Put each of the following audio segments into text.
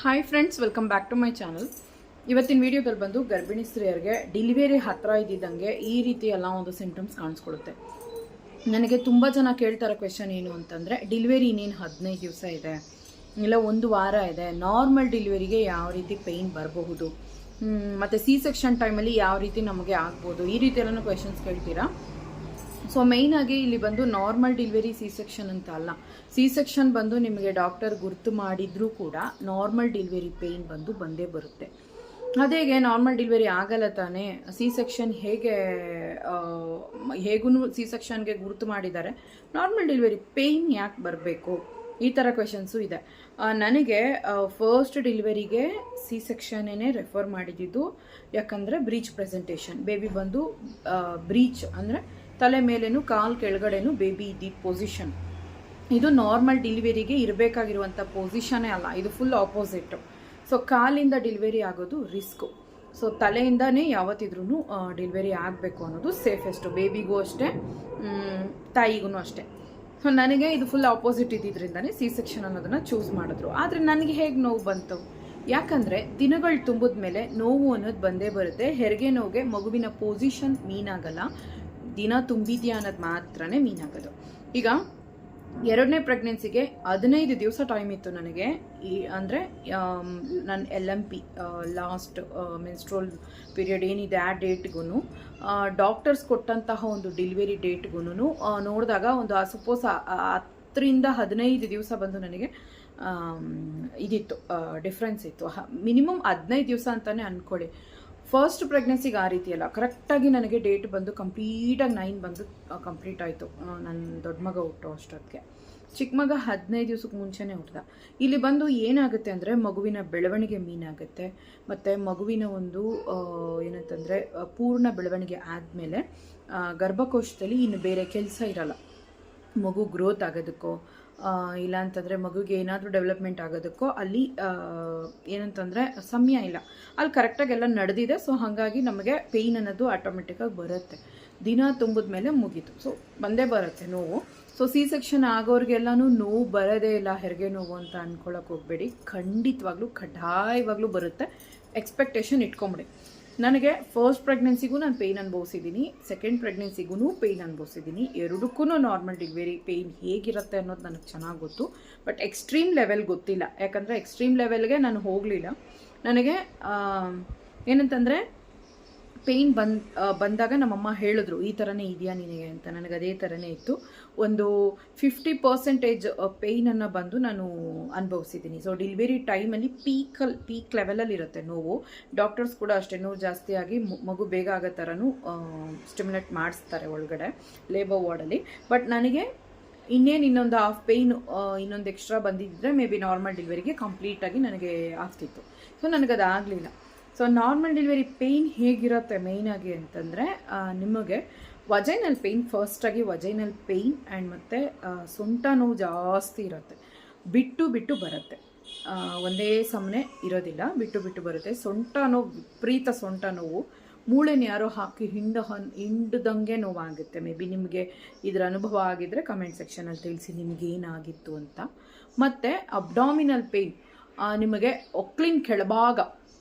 Hi friends welcome back to my channel ಇವತ್ತಿನ ವಿಡಿಯೋದಲ್ಲಿ ಬಂದು ಗರ್ಭಿಣಿ ಸ್ತ್ರೀಯರಿಗೆ ಡೆಲಿವರಿ ಹತ್ತಿರ ಇದ್ದಿದ್ದಂಗೆ ಈ ರೀತಿ ಎಲ್ಲ ಒಂದು ಸಿಂಪ್ಟಮ್ಸ್ ಕಾಣಿಸ್ಕೊಡುತ್ತೆ. ನನಗೆ ತುಂಬ ಜನ ಕೇಳ್ತಾರೆ ಕ್ವೆಶನ್ ಏನು ಅಂತಂದರೆ ಡೆಲಿವರಿ ಇನ್ನೇನು ಹದಿನೈದು ದಿವಸ ಇದೆ, ಇಲ್ಲ ಒಂದು ವಾರ ಇದೆ ನಾರ್ಮಲ್ ಡೆಲಿವರಿಗೆ ಯಾವ ರೀತಿ ಪೇಯ್ನ್ ಬರಬಹುದು ಮತ್ತು ಸಿ ಸೆಕ್ಷನ್ ಟೈಮಲ್ಲಿ ಯಾವ ರೀತಿ ನಮಗೆ ಆಗ್ಬೋದು, ಈ ರೀತಿ ಎಲ್ಲ ಕ್ವೆಶನ್ಸ್ ಕೇಳ್ತೀರಾ? ಸೊ ಆಗಿ ಇಲ್ಲಿ ಬಂದು ನಾರ್ಮಲ್ ಡೆಲಿವರಿ ಸಿ ಸೆಕ್ಷನ್ ಅಂತ ಅಲ್ಲ. ಸಿ ಸೆಕ್ಷನ್ ಬಂದು ನಿಮಗೆ ಡಾಕ್ಟರ್ ಗುರುತು ಮಾಡಿದ್ರೂ ಕೂಡ ನಾರ್ಮಲ್ ಡೆಲಿವರಿ ಪೇಯ್ನ್ ಬಂದು ಬಂದೇ ಬರುತ್ತೆ. ಅದೇಗೆ ನಾರ್ಮಲ್ ಡೆಲಿವರಿ ಆಗಲ್ಲ ತಾನೇ ಸಿ ಸೆಕ್ಷನ್ ಹೇಗೆ ಹೇಗೂ ಸಿ ಸೆಕ್ಷನ್ಗೆ ಗುರುತು ಮಾಡಿದ್ದಾರೆ ನಾರ್ಮಲ್ ಡೆಲಿವರಿ ಪೇಯ್ನ್ ಯಾಕೆ ಬರಬೇಕು? ಈ ಥರ ಕ್ವೆಶನ್ಸು ಇದೆ. ನನಗೆ ಫಸ್ಟ್ ಡೆಲಿವರಿಗೆ ಸಿ ಸೆಕ್ಷನ್ನೇ ರೆಫರ್ ಮಾಡಿದ್ದು ಯಾಕಂದರೆ ಬ್ರೀಚ್ ಪ್ರೆಸೆಂಟೇಷನ್ ಬೇಬಿ ಬಂದು ಬ್ರೀಚ್ ಅಂದರೆ ತಲೆ ಮೇಲೇನು ಕಾಲು ಕೆಳಗಡೆನು ಬೇಬಿ ಇದ್ದಿದ್ದ ಪೊಸಿಷನ್ ಇದು ನಾರ್ಮಲ್ ಡಿಲಿವರಿಗೆ ಇರಬೇಕಾಗಿರುವಂಥ ಪೊಸಿಷನೇ ಅಲ್ಲ, ಇದು ಫುಲ್ ಆಪೋಸಿಟ್ಟು ಸೊ ಕಾಲಿಂದ ಡಿಲಿವರಿ ಆಗೋದು ರಿಸ್ಕು ಸೊ ತಲೆಯಿಂದನೇ ಯಾವತ್ತಿದ್ರೂ ಡೆಲಿವರಿ ಆಗಬೇಕು ಅನ್ನೋದು ಸೇಫೆಸ್ಟು ಬೇಬಿಗೂ ಅಷ್ಟೇ ತಾಯಿಗೂ ಅಷ್ಟೇ. ಸೊ ನನಗೆ ಇದು ಫುಲ್ ಆಪೋಸಿಟ್ ಇದ್ದಿದ್ದರಿಂದನೇ ಸಿ ಸೆಕ್ಷನ್ ಅನ್ನೋದನ್ನು ಚೂಸ್ ಮಾಡಿದ್ರು. ಆದರೆ ನನಗೆ ಹೇಗೆ ನೋವು ಬಂತು? ಯಾಕಂದರೆ ದಿನಗಳು ತುಂಬಿದ ಮೇಲೆ ನೋವು ಅನ್ನೋದು ಬಂದೇ ಬರುತ್ತೆ. ಹೆರಿಗೆ ನೋವಿಗೆ ಮಗುವಿನ ಪೊಸಿಷನ್ ಮೀನಾಗಲ್ಲ ದಿನ ತುಂಬಿದ್ಯಾ ಅನ್ನೋದು ಮಾತ್ರನೇ ಮೀನಾಗೋದು ಈಗ ಎರಡನೇ ಪ್ರೆಗ್ನೆನ್ಸಿಗೆ ಹದಿನೈದು ದಿವಸ ಟೈಮ್ ಇತ್ತು ನನಗೆ. ಈ ಅಂದರೆ ನನ್ನ L M P last menstrual period ಏನಿದೆ ಆ ಡೇಟ್ಗೂ ಡಾಕ್ಟರ್ಸ್ ಕೊಟ್ಟಂತಹ ಒಂದು ಡೆಲಿವರಿ ಡೇಟ್ಗೂ ನೋಡಿದಾಗ ಒಂದು ಸಪೋಸ್ ಹತ್ತರಿಂದ ಹದಿನೈದು ದಿವಸ ಬಂದು ನನಗೆ ಇದಿತ್ತು ಡಿಫ್ರೆನ್ಸ್ ಇತ್ತು. ಮಿನಿಮಮ್ ಹದಿನೈದು ದಿವಸ ಅಂತಲೇ ಅಂದ್ಕೊಳ್ಳಿ ಫಸ್ಟ್ ಪ್ರೆಗ್ನೆನ್ಸಿಗೆ ಆ ರೀತಿ ಅಲ್ಲ. ಕರೆಕ್ಟಾಗಿ ನನಗೆ ಡೇಟ್ ಬಂದು ಕಂಪ್ಲೀಟಾಗಿ ನೈನ್ ಬಂದು ಕಂಪ್ಲೀಟ್ ಆಯಿತು. ನನ್ನ ದೊಡ್ಡ ಮಗ ಹುಟ್ಟೋ ಅಷ್ಟೊತ್ತಿಗೆ. ಚಿಕ್ಕ ಮಗ ಹದಿನೈದು ದಿವಸಕ್ಕೆ ಮುಂಚೆನೇ ಹುಟ್ಟಿದ ಇಲ್ಲಿ ಬಂದು ಏನಾಗುತ್ತೆ ಅಂದರೆ ಮಗುವಿನ ಬೆಳವಣಿಗೆ ಮೀನಾಗುತ್ತೆ ಮತ್ತು ಮಗುವಿನ ಒಂದು ಏನಂತಂದರೆ ಪೂರ್ಣ ಬೆಳವಣಿಗೆ ಆದಮೇಲೆ ಗರ್ಭಕೋಶದಲ್ಲಿ ಇನ್ನು ಬೇರೆ ಕೆಲಸ ಇರಲ್ಲ. ಮಗು ಗ್ರೋತ್ ಆಗೋದಕ್ಕೋ ಇಲ್ಲ ಅಂತಂದರೆ ಮಗುಗೆ ಏನಾದರೂ ಡೆವಲಪ್ಮೆಂಟ್ ಆಗೋದಕ್ಕೋ ಅಲ್ಲಿ ಏನಂತಂದರೆ ಸಮಯ ಇಲ್ಲ. ಅಲ್ಲಿ ಕರೆಕ್ಟಾಗಿ ಎಲ್ಲ ನಡೆದಿದೆ ಸೊ ಹಾಗಾಗಿ ನಮಗೆ ಪೇಯ್ನ್ ಅನ್ನೋದು ಆಟೋಮೆಟಿಕ್ಕಾಗಿ ಬರುತ್ತೆ. ದಿನ ತುಂಬಿದ ಮೇಲೆ ಮುಗೀತು. ಸೊ ಬಂದೇ ಬರುತ್ತೆ ನೋವು. ಸೊ ಸಿ ಸೆಕ್ಷನ್ ಆಗೋರಿಗೆಲ್ಲನೂ ನೋವು ಬರೋದೇ ಇಲ್ಲ, ಹೆರಿಗೆ ನೋವು ಅಂತ ಅನ್ಕೊಳೋಕೆ ಹೋಗಬೇಡಿ. ಖಂಡಿತವಾಗ್ಲೂ ಕಡ್ಡಾಯವಾಗ್ಲೂ ಬರುತ್ತೆ. ಎಕ್ಸ್ಪೆಕ್ಟೇಷನ್ ಇಟ್ಕೊಂಬಿಡಿ. ನನಗೆ ಫಸ್ಟ್ ಪ್ರೆಗ್ನೆನ್ಸಿಗೂ ನಾನು ಪೇಯ್ನ್ ಅನುಭವಿಸಿದ್ದೀನಿ ಸೆಕೆಂಡ್ ಪ್ರೆಗ್ನೆನ್ಸಿಗೂ ಪೇಯ್ನ್ ಅನುಭವಿಸಿದ್ದೀನಿ. ಎರಡಕ್ಕೂ ನಾರ್ಮಲ್ ಡೆಲಿವರಿ ಪೇಯ್ನ್ ಹೇಗಿರುತ್ತೆ ಅನ್ನೋದು ನನಗೆ ಚೆನ್ನಾಗಿ ಗೊತ್ತು. ಬಟ್ ಎಕ್ಸ್ಟ್ರೀಮ್ ಲೆವೆಲ್ ಗೊತ್ತಿಲ್ಲ. ಯಾಕಂದರೆ ಎಕ್ಸ್ಟ್ರೀಮ್ ಲೆವೆಲ್ಗೆ ನಾನು ಹೋಗಲಿಲ್ಲ. ನನಗೆ ಏನಂತಂದರೆ ಪೇಯ್ನ್ ಬಂದ್ ಬಂದಾಗ ನಮ್ಮಮ್ಮ ಹೇಳಿದ್ರು, ಈ ಥರನೇ ಇದೆಯಾ ನಿನಗೆ? ಅಂತ. ನನಗೆ ಅದೇ ಥರನೇ ಇತ್ತು. ಒಂದು ಫಿಫ್ಟಿ ಪರ್ಸೆಂಟೇಜ್ ಪೇಯ್ನನ್ನು ಬಂದು ನಾನು ಅನುಭವಿಸಿದ್ದೀನಿ. ಸೊ ಡೆಲಿವರಿ ಟೈಮಲ್ಲಿ ಪೀಕಲ್ಲಿ ಪೀಕ್ ಲೆವೆಲಲ್ಲಿ ಇರುತ್ತೆ ನೋವು. ಡಾಕ್ಟರ್ಸ್ ಕೂಡ ಅಷ್ಟೇ ನೋವು ಜಾಸ್ತಿ ಮಗು ಬೇಗ ಆಗೋ ಥರನೂ ಸ್ಟಿಮ್ಯುಲೇಟ್ ಮಾಡಿಸ್ತಾರೆ ಒಳಗಡೆ ಲೇಬರ್ ವಾರ್ಡಲ್ಲಿ ಬಟ್ ನನಗೆ ಇನ್ನೇನು ಇನ್ನೊಂದು ಹಾಫ್ ಪೇಯ್ನ್ ಇನ್ನೊಂದು ಎಕ್ಸ್ಟ್ರಾ ಬಂದಿದ್ದರೆ ಮೇ ಬಿ ನಾರ್ಮಲ್ ಡಿಲಿವರಿಗೆ ಕಂಪ್ಲೀಟಾಗಿ ನನಗೆ ಆಗ್ತಿತ್ತು. ಸೊ ನನಗದು ಆಗಲಿಲ್ಲ. ಸೊ ನಾರ್ಮಲ್ ಡೆಲಿವರಿ ಪೇಯ್ನ್ ಹೇಗಿರುತ್ತೆ ಮೇಯ್ನಾಗಿ ಅಂತಂದರೆ ನಿಮಗೆ ವಜೈನಲ್ ಪೇಯ್ನ್ ಫಸ್ಟಾಗಿ ವಜೈನಲ್ ಪೇಯ್ನ್ ಆ್ಯಂಡ್ ಮತ್ತು ಸೊಂಟ ನೋವು ಜಾಸ್ತಿ ಇರುತ್ತೆ. ಬಿಟ್ಟು ಬಿಟ್ಟು ಬರುತ್ತೆ. ಒಂದೇ ಸಮನೆ ಇರೋದಿಲ್ಲ. ಬಿಟ್ಟು ಬಿಟ್ಟು ಬರುತ್ತೆ. ಸೊಂಟ ನೋವು, ವಿಪರೀತ ಸೊಂಟ ನೋವು. ಮೂಳೆನ ಯಾರೋ ಹಾಕಿ ಹಿಂಡ ಹನ್, ಹಿಂಡ್ದಂಗೆ ನೋವಾಗುತ್ತೆ. ಮೇ ಬಿ ನಿಮಗೆ ಇದರ ಅನುಭವ ಆಗಿದ್ದರೆ ಕಮೆಂಟ್ ಸೆಕ್ಷನಲ್ಲಿ ತಿಳಿಸಿ ನಿಮ್ಗೆ ಏನಾಗಿತ್ತು ಅಂತ. ಮತ್ತು ಅಬ್ಡಾಮಿನಲ್ ಪೇಯ್ನ್ ನಿಮಗೆ ಒಕ್ಲಿನ ಕೆಳಭಾಗ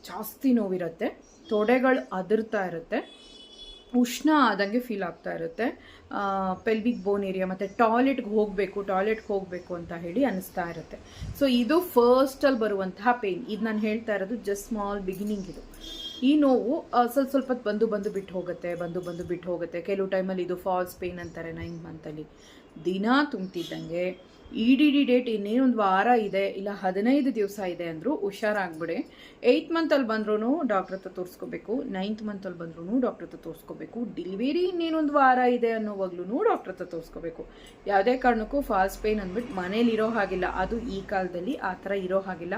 ಜಾಸ್ತಿ ನೋವಿರುತ್ತೆ. ತೊಡೆಗಳು ಅದರ್ತಾ ಇರುತ್ತೆ. ಉಷ್ಣ ಆದಂಗೆ ಫೀಲ್ ಆಗ್ತಾ ಇರುತ್ತೆ. ಪೆಲ್ವಿಕ್ ಬೋನ್ ಏರಿಯಾ ಮತ್ತು ಟಾಯ್ಲೆಟ್ಗೆ ಹೋಗಬೇಕು ಟಾಯ್ಲೆಟ್ಗೆ ಹೋಗಬೇಕು ಅಂತ ಹೇಳಿ ಅನಿಸ್ತಾ ಇರುತ್ತೆ. ಸೊ ಇದು ಫಸ್ಟಲ್ಲಿ ಬರುವಂತಹ ಪೇಯ್ನ್ ಇದು ನಾನು ಹೇಳ್ತಾ ಇರೋದು ಜಸ್ಟ್ ಸ್ಮಾಲ್ ಬಿಗಿನಿಂಗ್ ಇದು. ಈ ನೋವು ಸ್ವಲ್ಪ ಸ್ವಲ್ಪ ಬಂದು ಬಂದು ಬಿಟ್ಟು ಹೋಗುತ್ತೆ, ಬಂದು ಬಂದು ಬಿಟ್ಟು ಹೋಗುತ್ತೆ. ಕೆಲವು ಟೈಮಲ್ಲಿ ಇದು ಫಾಲ್ಸ್ ಪೇನ್ ಅಂತಾರೆ ನೈನ್ ಮಂತಲ್ಲಿ ದಿನ ತುಂಬ್ತಿದ್ದಂಗೆ ಇ ಡಿ ಡಿ ಡೇಟ್ ಇನ್ನೇನೊಂದು ವಾರ ಇದೆ, ಇಲ್ಲ ಹದಿನೈದು ದಿವಸ ಇದೆ ಅಂದರೂ ಹುಷಾರಾಗ್ಬಿಡಿ. ಏಯ್ತ್ ಮಂತಲ್ಲಿ ಬಂದ್ರೂ ಡಾಕ್ಟ್ರ್ ಹತ್ರ ತೋರಿಸ್ಕೋಬೇಕು ನೈನ್ತ್ ಮಂತಲ್ಲಿ ಬಂದ್ರೂ ಡಾಕ್ಟ್ರ್ ಹತ್ರ ತೋರಿಸ್ಕೋಬೇಕು ಡಿಲಿವರಿ ಇನ್ನೇನೊಂದು ವಾರ ಇದೆ ಅನ್ನೋವಾಗ್ಲೂ ಡಾಕ್ಟ್ರ್ ಹತ್ರ ತೋರಿಸ್ಕೋಬೇಕು. ಯಾವುದೇ ಕಾರಣಕ್ಕೂ ಫಾಲ್ಸ್ ಪೇಯ್ನ್ ಅಂದ್ಬಿಟ್ಟು ಮನೇಲಿ ಇರೋ ಹಾಗಿಲ್ಲ, ಅದು ಈ ಕಾಲದಲ್ಲಿ ಆ ಥರ ಇರೋ ಹಾಗಿಲ್ಲ.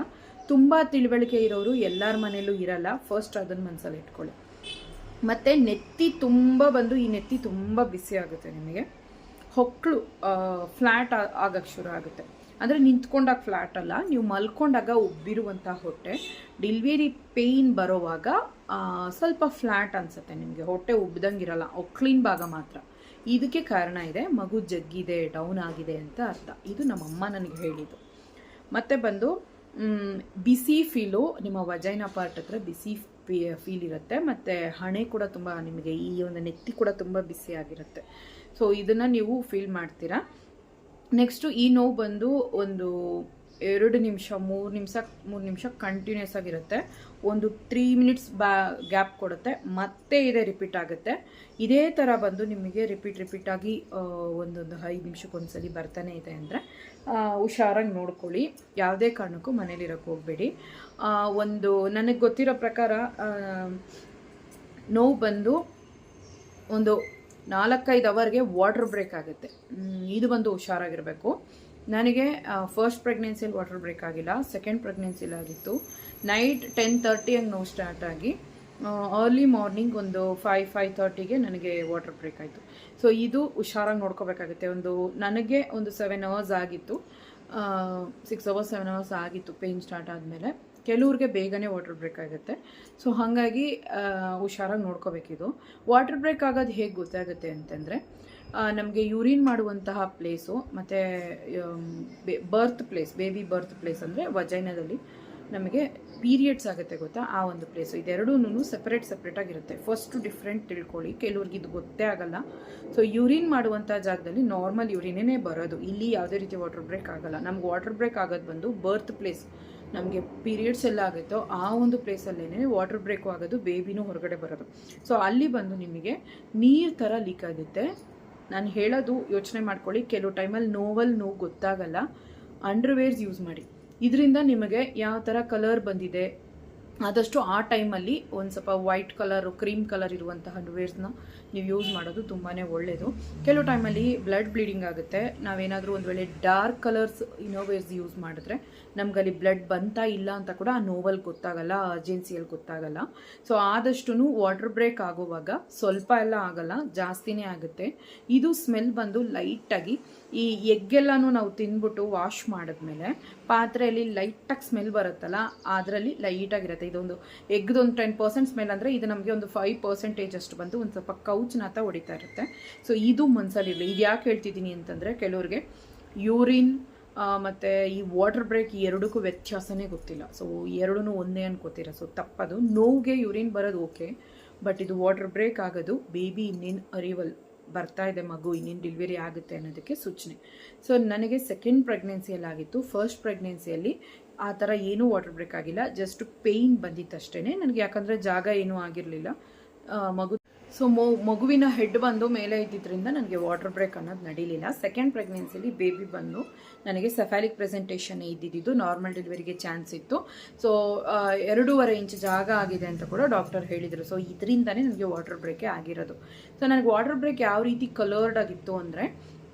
ತುಂಬ ತಿಳುವಳಿಕೆ ಇರೋರು ಎಲ್ಲರ ಮನೇಲೂ ಇರಲ್ಲ. ಫಸ್ಟ್ ಅದನ್ನು ಮನಸ್ಸಲ್ಲಿ ಇಟ್ಕೊಳ್ಳಿ. ಮತ್ತು ನೆತ್ತಿ ತುಂಬ ಬಂದು ಈ ನೆತ್ತಿ ತುಂಬ ಬಿಸಿ ಆಗುತ್ತೆ ನಿಮಗೆ. ಹೊಕ್ಕಳು ಫ್ಲ್ಯಾಟ್ ಆಗಕ್ಕೆ ಶುರು ಆಗುತ್ತೆ. ಅಂದರೆ ನಿಂತ್ಕೊಂಡಾಗ ಫ್ಲ್ಯಾಟ್ ಅಲ್ಲ, ನೀವು ಮಲ್ಕೊಂಡಾಗ ಉಬ್ಬಿರುವಂಥ ಹೊಟ್ಟೆ. ಡಿಲ್ವರಿ ಪೇಯ್ನ್ ಬರೋವಾಗ ಸ್ವಲ್ಪ ಫ್ಲ್ಯಾಟ್ ಅನಿಸುತ್ತೆ ನಿಮಗೆ. ಹೊಟ್ಟೆ ಉಬ್ಬಿದಂಗಿರಲ್ಲ ಒಕ್ಲಿನ ಭಾಗ ಮಾತ್ರ. ಇದಕ್ಕೆ ಕಾರಣ ಇದೆ, ಮಗು ಜಗ್ಗಿದೆ ಡೌನ್ ಆಗಿದೆ ಅಂತ ಅರ್ಥ. ಇದು ನಮ್ಮಮ್ಮ ನನಗೆ ಹೇಳಿದ್ದು. ಮತ್ತೆ ಬಂದು ಬಿಸಿ ಫೀಲು ನಿಮ್ಮ ವಜೈನ ಪಾರ್ಟ್ ಹತ್ರ ಬಿಸಿ ಫೀಲ್ ಇರುತ್ತೆ. ಮತ್ತು ಹಣೆ ಕೂಡ ತುಂಬ ನಿಮಗೆ ಈ ಒಂದು ನೆತ್ತಿ ಕೂಡ ತುಂಬ ಬಿಸಿ ಆಗಿರುತ್ತೆ. ಸೊ ಇದನ್ನು ನೀವು ಫೀಲ್ ಮಾಡ್ತೀರಾ? ನೆಕ್ಸ್ಟು ಈ ನೋವು ಬಂದು ಒಂದು ಎರಡು ನಿಮಿಷ ಮೂರು ನಿಮಿಷ ಮೂರು ನಿಮಿಷ ಕಂಟಿನ್ಯೂಸ್ ಆಗಿರುತ್ತೆ. ಒಂದು ತ್ರೀ ಮಿನಿಟ್ಸ್ ಬ್ಯಾ ಗ್ಯಾಪ್ ಕೊಡುತ್ತೆ. ಮತ್ತೆ ಇದೇ ರಿಪೀಟ್ ಆಗುತ್ತೆ. ಇದೇ ಥರ ಬಂದು ನಿಮಗೆ ರಿಪೀಟ್ ರಿಪೀಟ್ ಆಗಿ ಆ, ಒಂದೊಂದು ಐದು ನಿಮಿಷಕ್ಕೊಂದ್ಸಲಿ ಬರ್ತಾನೆ ಇದೆ ಅಂದರೆ ಹುಷಾರಾಗಿ ನೋಡ್ಕೊಳ್ಳಿ. ಯಾವುದೇ ಕಾರಣಕ್ಕೂ ಮನೇಲಿರೋಕ್ಕೆ ಹೋಗಬೇಡಿ. ಒಂದು ನನಗೆ ಗೊತ್ತಿರೋ ಪ್ರಕಾರ ನೋವು ಬಂದು ಒಂದು ನಾಲ್ಕೈದು ಅವರ್ಗೆ ವಾಟರ್ ಬ್ರೇಕ್ ಆಗುತ್ತೆ. ಇದು ಬಂದು ಹುಷಾರಾಗಿರಬೇಕು. ನನಗೆ ಫಸ್ಟ್ ಪ್ರೆಗ್ನೆನ್ಸಿಯಲ್ಲಿ ವಾಟರ್ ಬ್ರೇಕ್ ಆಗಿಲ್ಲ ಸೆಕೆಂಡ್ ಪ್ರೆಗ್ನೆನ್ಸಿಲಿ ಆಗಿತ್ತು. ನೈಟ್ ಟೆನ್ ತರ್ಟಿ ಹಂಗೆ ನೋವು ಸ್ಟಾರ್ಟ್ ಆಗಿ ಅರ್ಲಿ ಮಾರ್ನಿಂಗ್ ಒಂದು ಫೈವ್ ಫೈವ್ ತರ್ಟಿಗೆ ನನಗೆ ವಾಟರ್ ಬ್ರೇಕ್ ಆಯಿತು. ಸೊ ಇದು ಹುಷಾರಾಗಿ ನೋಡ್ಕೋಬೇಕಾಗುತ್ತೆ. ಒಂದು, ನನಗೆ ಒಂದು ಸೆವೆನ್ ಅವರ್ಸ್ ಆಗಿತ್ತು. ಸಿಕ್ಸ್ ಅವರ್ಸ್ ಸೆವೆನ್ ಅವರ್ಸ್ ಆಗಿತ್ತು ಪೇಯ್ನ್ ಸ್ಟಾರ್ಟ್ ಆದಮೇಲೆ. ಕೆಲವ್ರಿಗೆ ಬೇಗನೆ ವಾಟರ್ ಬ್ರೇಕ್ ಆಗುತ್ತೆ. ಸೊ ಹಾಗಾಗಿ ಹುಷಾರಾಗಿ ನೋಡ್ಕೋಬೇಕಿದು. ವಾಟರ್ ಬ್ರೇಕ್ ಆಗೋದು ಹೇಗೆ ಗೊತ್ತಾಗುತ್ತೆ ಅಂತಂದರೆ ನಮಗೆ ಯೂರಿನ್ ಮಾಡುವಂತಹ ಪ್ಲೇಸು ಮತ್ತು birth place baby birth place ಅಂದರೆ ವಜೈನದಲ್ಲಿ ನಮಗೆ ಪೀರಿಯಡ್ಸ್ ಆಗುತ್ತೆ ಗೊತ್ತಾ? ಆ ಒಂದು ಪ್ಲೇಸು ಇದೆರಡೂ ಸಪ್ರೇಟ್ ಸಪ್ರೇಟಾಗಿರುತ್ತೆ ಫಸ್ಟು ಡಿಫ್ರೆಂಟ್ ತಿಳ್ಕೊಳ್ಳಿ. ಕೆಲವ್ರಿಗೆ ಇದು ಗೊತ್ತೇ ಆಗಲ್ಲ. ಸೊ ಯೂರಿನ್ ಮಾಡುವಂಥ ಜಾಗದಲ್ಲಿ ನಾರ್ಮಲ್ ಯೂರಿನೇ ಬರೋದು. ಇಲ್ಲಿ ಯಾವುದೇ ರೀತಿ ವಾಟರ್ ಬ್ರೇಕ್ ಆಗಲ್ಲ. ನಮ್ಗೆ ವಾಟರ್ ಬ್ರೇಕ್ ಆಗೋದು ಬಂದು ಬರ್ತ್ ಪ್ಲೇಸ್ ನಮಗೆ ಪೀರಿಯಡ್ಸ್ ಎಲ್ಲ ಆಗುತ್ತೋ, ಆ ಒಂದು ಪ್ಲೇಸಲ್ಲೇ ವಾಟರ್ ಬ್ರೇಕು ಆಗೋದು ಬೇಬಿನೂ ಹೊರಗಡೆ ಬರೋದು. ಸೊ ಅಲ್ಲಿ ಬಂದು ನಿಮಗೆ ನೀರು ಥರ ಲೀಕ್ ಆಗುತ್ತೆ. ನಾನು ಹೇಳೋದು ಯೋಚನೆ ಮಾಡ್ಕೊಳ್ಳಿ. ಕೆಲವು ಟೈಮಲ್ಲಿ ನೋವಲ್ಲಿ ನೋವು ಗೊತ್ತಾಗಲ್ಲ. ಅಂಡರ್ವೇರ್ಸ್ ಯೂಸ್ ಮಾಡಿ. ಇದರಿಂದ ನಿಮಗೆ ಯಾವ ಥರ ಕಲರ್ ಬಂದಿದೆ ಆದಷ್ಟು ಆ ಟೈಮಲ್ಲಿ ಒಂದು ಸ್ವಲ್ಪ ವೈಟ್ ಕಲರು, ಕ್ರೀಮ್ ಕಲರ್ ಇರುವಂತಹ ಅಂಡ್ವೇರ್ಸ್ನ ನೀವು ಯೂಸ್ ಮಾಡೋದು ತುಂಬಾ ಒಳ್ಳೆಯದು ಕೆಲವು ಟೈಮಲ್ಲಿ ಬ್ಲಡ್ ಬ್ಲೀಡಿಂಗ್ ಆಗುತ್ತೆ. ನಾವೇನಾದರೂ ಒಂದು ವೇಳೆ ಡಾರ್ಕ್ ಕಲರ್ಸ್ ಇನೋವೇರ್ಸ್ ಯೂಸ್ ಮಾಡಿದ್ರೆ ನಮ್ಗಲ್ಲಿ ಬ್ಲಡ್ ಬಂತಾ ಇಲ್ಲ ಅಂತ ಕೂಡ ಆ ನೋವಲ್ಲಿ ಗೊತ್ತಾಗಲ್ಲ ಅರ್ಜೆನ್ಸಿಯಲ್ಲಿ ಗೊತ್ತಾಗಲ್ಲ. ಸೊ ಆದಷ್ಟು ವಾಟರ್ ಬ್ರೇಕ್ ಆಗುವಾಗ ಸ್ವಲ್ಪ ಎಲ್ಲ ಆಗಲ್ಲ, ಜಾಸ್ತಿನೇ ಆಗುತ್ತೆ. ಇದು ಸ್ಮೆಲ್ ಬಂದು ಲೈಟಾಗಿ ಈ ಎಗ್ಗೆಲ್ಲನೂ ನಾವು ತಿಂದ್ಬಿಟ್ಟು ವಾಶ್ ಮಾಡಿದ್ಮೇಲೆ ಪಾತ್ರೆಯಲ್ಲಿ ಲೈಟಾಗಿ ಸ್ಮೆಲ್ ಬರುತ್ತಲ್ಲ, ಅದರಲ್ಲಿ ಲೈಟಾಗಿರುತ್ತೆ ಇದೊಂದು ಎಗ್ದೊಂದು ಟೆನ್ ಪರ್ಸೆಂಟ್ ಸ್ಮೆಲ್ ಅಂದರೆ ಇದು ನಮಗೆ ಒಂದು ಫೈವ್ ಪರ್ಸೆಂಟೇಜ್ ಅಷ್ಟು ಬಂದು ಒಂದು ಸ್ವಲ್ಪ ಕೌಚ್ನಾತ ಹೊಡಿತಾ ಇರುತ್ತೆ. ಸೊ ಇದು ಮನ್ಸಲ್ಲಿರಲಿ ಇದು ಯಾಕೆ ಹೇಳ್ತಿದ್ದೀನಿ ಅಂತಂದರೆ ಕೆಲವ್ರಿಗೆ ಯೂರಿನ್ ಮತ್ತು ಈ ವಾಟರ್ ಬ್ರೇಕ್ ಎರಡಕ್ಕೂ ವ್ಯತ್ಯಾಸನೇ ಗೊತ್ತಿಲ್ಲ. ಸೊ ಎರಡೂ ಒಂದೇ ಅನ್ಕೋತೀರ. ಸೊ ತಪ್ಪದು. ನೋವಿಗೆ ಯೂರಿನ್ ಬರೋದು ಓಕೆ ಬಟ್ ಇದು ವಾಟರ್ ಬ್ರೇಕ್ ಆಗೋದು ಬೇಬಿ ಇನ್ನೇನು ಅರಿವಲ್. ಬರ್ತಾ ಇದೆ ಮಗು, ಇನ್ನೇನು ಡೆಲಿವರಿ ಆಗುತ್ತೆ ಅನ್ನೋದಕ್ಕೆ ಸೂಚನೆ. ಸೊ ನನಗೆ ಸೆಕೆಂಡ್ ಪ್ರೆಗ್ನೆನ್ಸಿಯಲ್ಲಿ ಆಗಿತ್ತು. ಫಸ್ಟ್ ಪ್ರೆಗ್ನೆನ್ಸಿಯಲ್ಲಿ ಆ ಥರ ಏನೂ ವಾಟರ್ ಬ್ರೇಕ್ ಆಗಿಲ್ಲ. ಜಸ್ಟ್ ಪೇಯ್ನ್ ಬಂದಿತ್ತಷ್ಟೇ ನನಗೆ ಯಾಕಂದರೆ ಜಾಗ ಏನೂ ಆಗಿರಲಿಲ್ಲ. ಮಗು ಸೊ ಮಗುವಿನ ಹೆಡ್ ಬಂದು ಮೇಲೆ ಇದ್ದಿದ್ದರಿಂದ ನನಗೆ ವಾಟರ್ ಬ್ರೇಕ್ ಅನ್ನೋದು ನಡೀಲಿಲ್ಲ. ಸೆಕೆಂಡ್ ಪ್ರೆಗ್ನೆನ್ಸಿಲಿ ಬೇಬಿ ಬಂದು ನನಗೆ ಸೆಫಾಲಿಕ್ ಪ್ರೆಸೆಂಟೇಷನ್ ಇದ್ದಿದ್ದು ನಾರ್ಮಲ್ ಡೆಲಿವರಿಗೆ ಚಾನ್ಸ್ ಇತ್ತು. ಸೊ ಎರಡೂವರೆ ಇಂಚ್ ಜಾಗ ಆಗಿದೆ ಅಂತ ಕೂಡ ಡಾಕ್ಟರ್ ಹೇಳಿದರು. ಸೊ ಇದರಿಂದನೇ ನನಗೆ ವಾಟರ್ ಬ್ರೇಕೇ ಆಗಿರೋದು. ಸೊ ನನಗೆ ವಾಟರ್ ಬ್ರೇಕ್ ಯಾವ ರೀತಿ ಕಲರ್ಡ್ ಆಗಿತ್ತು ಅಂದರೆ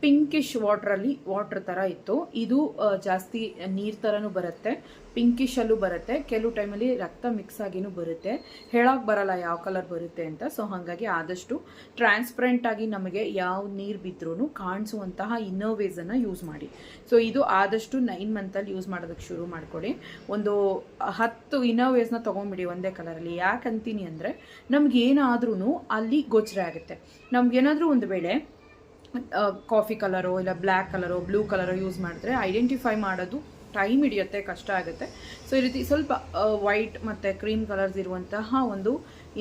ಪಿಂಕಿಶ್ ವಾಟ್ರಲ್ಲಿ ವಾಟರ್ ಥರ ಇತ್ತು. ಇದು ಜಾಸ್ತಿ ನೀರು ಥರನೂ ಬರುತ್ತೆ. ಪಿಂಕಿಶಲ್ಲೂ ಬರುತ್ತೆ. ಕೆಲವು ಟೈಮಲ್ಲಿ ರಕ್ತ ಮಿಕ್ಸ್ ಆಗಿನೂ ಬರುತ್ತೆ. ಹೇಳೋಕೆ ಬರಲ್ಲ ಯಾವ ಕಲರ್ ಬರುತ್ತೆ ಅಂತ. ಸೊ, ಹಾಗಾಗಿ ಆದಷ್ಟು ಟ್ರಾನ್ಸ್ಪರೆಂಟ್ ಆಗಿ ನಮಗೆ ಯಾವ ನೀರು ಬಿದ್ರೂ ಕಾಣಿಸುವಂತಹ ಇನ್ನೋವೇಸನ್ನು ಯೂಸ್ ಮಾಡಿ. ಸೊ, ಇದು ಆದಷ್ಟು ನೈನ್ ಮಂತಲ್ಲಿ ಯೂಸ್ ಮಾಡೋದಕ್ಕೆ ಶುರು ಮಾಡಿಕೊಡಿ. ಒಂದು ಹತ್ತು ಇನ್ನೋವೇಸ್ನ ತೊಗೊಂಬಿಡಿ ಒಂದೇ ಕಲರಲ್ಲಿ. ಯಾಕಂತೀನಿ ಅಂದರೆ ನಮ್ಗೆ ಏನಾದ್ರೂ ಅಲ್ಲಿ ಗೋಚರ ಆಗುತ್ತೆ. ನಮ್ಗೇನಾದರೂ ಒಂದು ವೇಳೆ ಕಾಫಿ ಕಲರೋ ಇಲ್ಲ ಬ್ಲ್ಯಾಕ್ ಕಲರೋ ಬ್ಲೂ ಕಲರೋ ಯೂಸ್ ಮಾಡಿದ್ರೆ ಐಡೆಂಟಿಫೈ ಮಾಡೋದು ಟೈಮ್ ಹಿಡಿಯುತ್ತೆ, ಕಷ್ಟ ಆಗುತ್ತೆ. ಸೊ ಈ ರೀತಿ ಸ್ವಲ್ಪ ವೈಟ್ ಮತ್ತು ಕ್ರೀಮ್ ಕಲರ್ಸ್ ಇರುವಂತಹ ಒಂದು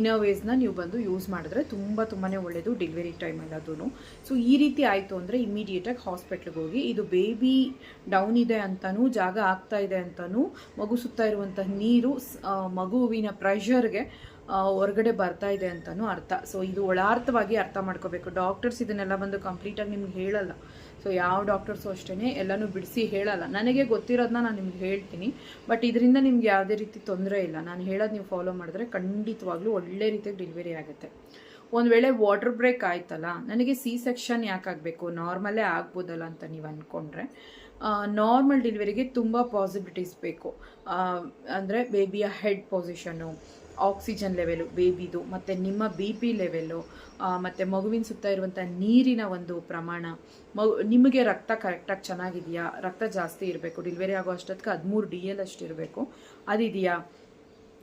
ಇನೋವೇಸ್ನ ನೀವು ಬಂದು ಯೂಸ್ ಮಾಡಿದ್ರೆ ತುಂಬ ತುಂಬಾ ಒಳ್ಳೆಯದು ಡೆಲಿವರಿ ಟೈಮಲ್ಲಿ ಅದೂ ಸೊ ಈ ರೀತಿ ಆಯಿತು ಅಂದರೆ ಇಮಿಡಿಯೇಟಾಗಿ ಹಾಸ್ಪಿಟ್ಲಿಗೆ ಹೋಗಿ, ಇದು ಬೇಬಿ ಡೌನ್ ಇದೆ ಅಂತಲೂ ಜಾಗ ಆಗ್ತಾ ಇದೆ ಅಂತಲೂ ಮಗು ಸುತ್ತ ಇರುವಂತಹ ನೀರು ಮಗುವಿನ ಪ್ರೆಷರ್ಗೆ ಹೊರಗಡೆ ಬರ್ತಾ ಇದೆ ಅಂತಲೂ ಅರ್ಥ. ಸೊ ಇದು ಒಳಾರ್ಥವಾಗಿ ಅರ್ಥ ಮಾಡ್ಕೋಬೇಕು. ಡಾಕ್ಟರ್ಸ್ ಇದನ್ನೆಲ್ಲ ಬಂದು ಕಂಪ್ಲೀಟಾಗಿ ನಿಮ್ಗೆ ಹೇಳಲ್ಲ. ಸೊ ಯಾವ ಡಾಕ್ಟರ್ಸು ಅಷ್ಟೇ ಎಲ್ಲನೂ ಬಿಡಿಸಿ ಹೇಳಲ್ಲ. ನನಗೆ ಗೊತ್ತಿರೋದನ್ನ ನಾನು ನಿಮ್ಗೆ ಹೇಳ್ತೀನಿ. ಬಟ್ ಇದರಿಂದ ನಿಮ್ಗೆ ಯಾವುದೇ ರೀತಿ ತೊಂದರೆ ಇಲ್ಲ. ನಾನು ಹೇಳೋದು ನೀವು ಫಾಲೋ ಮಾಡಿದ್ರೆ ಖಂಡಿತವಾಗ್ಲೂ ಒಳ್ಳೆ ರೀತಿಯಾಗಿ ಡೆಲಿವರಿ ಆಗುತ್ತೆ. ಒಂದು ವೇಳೆ ವಾಟರ್ ಬ್ರೇಕ್ ಆಯ್ತಲ್ಲ, ನನಗೆ ಸಿ ಸೆಕ್ಷನ್ ಯಾಕೆ ಆಗಬೇಕು? ನಾರ್ಮಲ್ಲೇ ಆಗ್ಬೋದಲ್ಲ ಅಂತ ನೀವು ಅಂದ್ಕೊಂಡ್ರೆ ನಾರ್ಮಲ್ ಡೆಲಿವರಿಗೆ ತುಂಬ ಪಾಸಿಬಿಲಿಟೀಸ್ ಬೇಕು. ಅಂದರೆ ಬೇಬಿಯ ಹೆಡ್ ಪೊಸಿಷನ್ನು ಆಕ್ಸಿಜನ್ ಲೆವೆಲು, ಬೇಬಿದು, ಮತ್ತು ನಿಮ್ಮ ಬಿ ಪಿ ಲೆವೆಲ್ಲು ಮತ್ತು ಮಗುವಿನ ಸುತ್ತ ಇರುವಂಥ ನೀರಿನ ಒಂದು ಪ್ರಮಾಣ, ಮಗು, ನಿಮಗೆ ರಕ್ತ ಕರೆಕ್ಟಾಗಿ ಚೆನ್ನಾಗಿದೆಯಾ? ರಕ್ತ ಜಾಸ್ತಿ ಇರಬೇಕು, ಡೆಲಿವರಿ ಆಗೋ ಅಷ್ಟೊತ್ತಿಗೆ ಹದಿಮೂರು ಡಿ ಎಲ್ ಅಷ್ಟು ಇರಬೇಕು ಅದಿದೆಯಾ?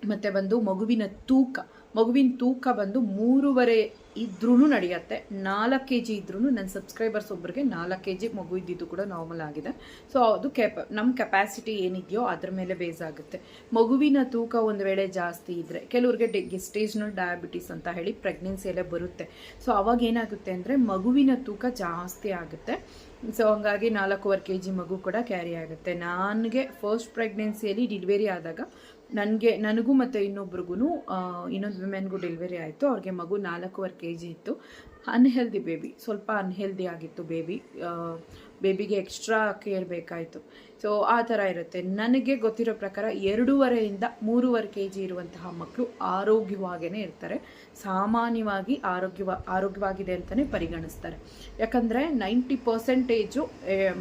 ಮತ್ತು ಬಂದು ಮಗುವಿನ ತೂಕ ಮಗುವಿನ ತೂಕ ಬಂದು ಮೂರುವರೆ ಇದ್ರೂ ನಡೆಯುತ್ತೆ. ನಾಲ್ಕು ಕೆ ಜಿ ಇದ್ರೂ ನನ್ನ ಸಬ್ಸ್ಕ್ರೈಬರ್ಸ್ ಒಬ್ಬರಿಗೆ ನಾಲ್ಕು ಕೆ ಜಿ ಮಗು ಇದ್ದಿದ್ದು ಕೂಡ ನಾರ್ಮಲ್ ಆಗಿದೆ. ಸೊ ಅದು ಕೆಪ ನಮ್ಮ ಕೆಪಾಸಿಟಿ ಏನಿದೆಯೋ ಅದ್ರ ಮೇಲೆ ಬೇಸ್ ಆಗುತ್ತೆ. ಮಗುವಿನ ತೂಕ ಒಂದು ವೇಳೆ ಜಾಸ್ತಿ ಇದ್ದರೆ ಕೆಲವ್ರಿಗೆ ಡೆ ಗೆಸ್ಟೇಜ್ನಲ್ ಡಯಾಬಿಟಿಸ್ ಅಂತ ಹೇಳಿ ಪ್ರೆಗ್ನೆನ್ಸಿಯಲ್ಲೇ ಬರುತ್ತೆ. ಸೊ ಅವಾಗ ಏನಾಗುತ್ತೆ ಅಂದರೆ ಮಗುವಿನ ತೂಕ ಜಾಸ್ತಿ ಆಗುತ್ತೆ. ಸೊ ಹಂಗಾಗಿ ನಾಲ್ಕೂವರೆ ಕೆ ಜಿ ಮಗು ಕೂಡ ಕ್ಯಾರಿ ಆಗುತ್ತೆ. ನನಗೆ ಫಸ್ಟ್ ಪ್ರೆಗ್ನೆನ್ಸಿಯಲ್ಲಿ ಡಿಲಿವರಿ ಆದಾಗ ನನಗೆ ನನಗೂ ಮತ್ತು ಇನ್ನೊಬ್ರಿಗೂ ಇನ್ನೊಂದು ವಿಮೆನ್ಗೂ ಡೆಲಿವರಿ ಆಯಿತು. ಅವ್ರಿಗೆ ಮಗು ನಾಲ್ಕೂವರೆ ಕೆ ಜಿ ಇತ್ತು. ಅನ್ಹೆಲ್ದಿ ಬೇಬಿ ಸ್ವಲ್ಪ ಅನ್ಹೆಲ್ದಿ ಆಗಿತ್ತು ಬೇಬಿ ಬೇಬಿಗೆ ಎಕ್ಸ್ಟ್ರಾ ಕೇರ್ ಬೇಕಾಯಿತು. ಸೊ ಆ ಥರ ಇರುತ್ತೆ. ನನಗೆ ಗೊತ್ತಿರೋ ಪ್ರಕಾರ ಎರಡೂವರೆಯಿಂದ ಮೂರುವರೆ ಕೆ ಜಿ ಇರುವಂತಹ ಮಕ್ಕಳು ಆರೋಗ್ಯವಾಗೇ ಇರ್ತಾರೆ. ಸಾಮಾನ್ಯವಾಗಿ ಆರೋಗ್ಯವ, ಆರೋಗ್ಯವಾಗಿದೆ ಅಂತಲೇ ಪರಿಗಣಿಸ್ತಾರೆ. ಯಾಕಂದರೆ ನೈಂಟಿ ಪರ್ಸೆಂಟೇಜು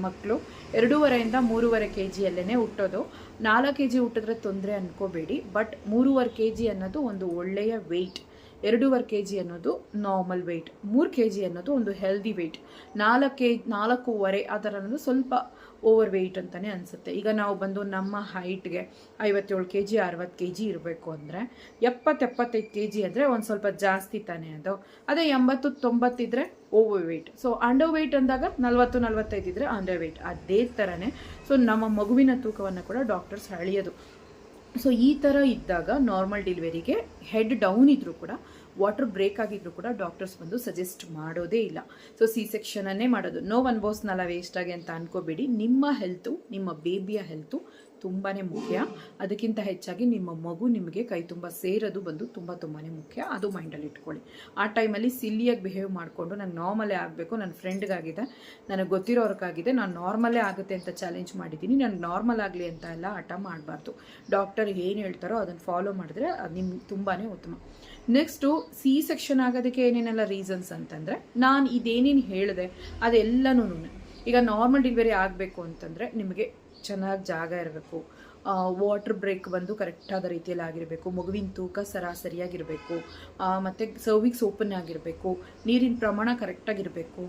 ಮಕ್ಕಳು ಎರಡೂವರೆಯಿಂದ ಮೂರುವರೆ ಕೆ ಜಿಯಲ್ಲೇ ಹುಟ್ಟೋದು. ನಾಲ್ಕು ಕೆ ಜಿ ಹುಟ್ಟಿದ್ರೆ ತೊಂದರೆ ಅನ್ಕೋಬೇಡಿ ಬಟ್ ಮೂರುವರೆ ಕೆ ಜಿ ಅನ್ನೋದು ಒಂದು ಒಳ್ಳೆಯ ವೆಯ್ಟ್ ಎರಡೂವರೆ ಕೆ ಜಿ ಅನ್ನೋದು ನಾರ್ಮಲ್ ವೆಯ್ಟ್ ಮೂರು ಕೆ ಜಿ ಅನ್ನೋದು ಒಂದು ಹೆಲ್ದಿ ವೆಯ್ಟ್ ನಾಲ್ಕು ಕೆ, ನಾಲ್ಕೂವರೆ ಆ ಥರ ಅನ್ನೋದು ಸ್ವಲ್ಪ ಓವರ್ ವೆಯ್ಟ್ ಅಂತಲೇ ಅನಿಸುತ್ತೆ. ಈಗ ನಾವು ಬಂದು ನಮ್ಮ ಹೈಟ್ಗೆ ಐವತ್ತೇಳು ಕೆ ಜಿ ಅರವತ್ತು ಕೆ ಜಿ ಇರಬೇಕು ಅಂದರೆ ಎಪ್ಪತ್ತೆಪ್ಪತ್ತೈದು ಕೆ ಜಿ ಅಂದರೆ ಒಂದು ಸ್ವಲ್ಪ ಜಾಸ್ತಿ ತಾನೇ ಅದು. ಅದೇ ಎಂಬತ್ತು ತೊಂಬತ್ತಿದ್ರೆ overweight so underweight ಅಂದಾಗ ನಲ್ವತ್ತು, ನಲ್ವತ್ತೈದು ಇದ್ದರೆ ಅಂಡರ್ ವೆಯ್ಟ್ ಅದೇ ಥರನೇ ಸೊ ನಮ್ಮ ಮಗುವಿನ ತೂಕವನ್ನು ಕೂಡ ಡಾಕ್ಟರ್ಸ್ ಅಳಿಯೋದು. ಸೊ ಈ ಥರ ಇದ್ದಾಗ ನಾರ್ಮಲ್ ಡೆಲಿವರಿಗೆ ಹೆಡ್ ಡೌನ್ ಇದ್ದರೂ ಕೂಡ ವಾಟರ್ ಬ್ರೇಕ್ ಆಗಿದ್ರು ಕೂಡ ಡಾಕ್ಟರ್ಸ್ ಬಂದು ಸಜೆಸ್ಟ್ ಮಾಡೋದೇ ಇಲ್ಲ. ಸೊ ಸಿ ಸೆಕ್ಷನನ್ನೇ ಮಾಡೋದು ನೋ ಅನ್ಬೋಸ್ನಲ್ಲ ವೇಸ್ಟಾಗಿ ಅಂತ ಅನ್ಕೋಬೇಡಿ. ನಿಮ್ಮ ಹೆಲ್ತು ನಿಮ್ಮ ಬೇಬಿಯ ಹೆಲ್ತು ತುಂಬಾ ಮುಖ್ಯ. ಅದಕ್ಕಿಂತ ಹೆಚ್ಚಾಗಿ ನಿಮ್ಮ ಮಗು ನಿಮಗೆ ಕೈ ತುಂಬ ಸೇರೋದು ಬಂದು ತುಂಬ ತುಂಬಾ ಮುಖ್ಯ. ಅದು ಮೈಂಡಲ್ಲಿ ಇಟ್ಕೊಳ್ಳಿ. ಆ ಟೈಮಲ್ಲಿ ಸಿಲ್ಲಿಯಾಗಿ ಬಿಹೇವ್ ಮಾಡಿಕೊಂಡು ನಂಗೆ ನಾರ್ಮಲೇ ಆಗಬೇಕು ನನ್ನ ಫ್ರೆಂಡ್ಗಾಗಿದೆ ನನಗೆ ಗೊತ್ತಿರೋರ್ಗಾಗಿದೆ, ನಾನು ನಾರ್ಮಲೇ ಆಗುತ್ತೆ ಅಂತ ಚಾಲೆಂಜ್ ಮಾಡಿದ್ದೀನಿ ನನಗೆ ನಾರ್ಮಲ್ ಆಗಲಿ ಅಂತ ಎಲ್ಲ ಹಠ ಮಾಡಬಾರ್ದು. ಡಾಕ್ಟರ್ ಏನು ಹೇಳ್ತಾರೋ ಅದನ್ನು ಫಾಲೋ ಮಾಡಿದ್ರೆ ಅದು ನಿಮ್ಗೆ ತುಂಬಾ ಉತ್ತಮ. ನೆಕ್ಸ್ಟು ಸಿ ಸೆಕ್ಷನ್ ಆಗೋದಕ್ಕೆ ಏನೇನೆಲ್ಲ ರೀಸನ್ಸ್ ಅಂತಂದರೆ, ನಾನು ಇದೇನೇನು ಹೇಳಿದೆ ಅದೆಲ್ಲನೂ ಈಗ ನಾರ್ಮಲ್ ಡೆಲಿವರಿ ಆಗಬೇಕು ಅಂತಂದರೆ ನಿಮಗೆ ಚೆನ್ನಾಗಿ ಜಾಗ ಇರಬೇಕು. ವಾಟರ್ ಬ್ರೇಕ್ ಬಂದು ಕರೆಕ್ಟಾದ ರೀತಿಯಲ್ಲಿ ಆಗಿರಬೇಕು. ಮಗುವಿನ ತೂಕ ಸರಾಸರಿಯಾಗಿರಬೇಕು ಮತ್ತು ಸರ್ವಿಕ್ಸ್ ಓಪನ್ ಆಗಿರಬೇಕು. ನೀರಿನ ಪ್ರಮಾಣ ಕರೆಕ್ಟಾಗಿರಬೇಕು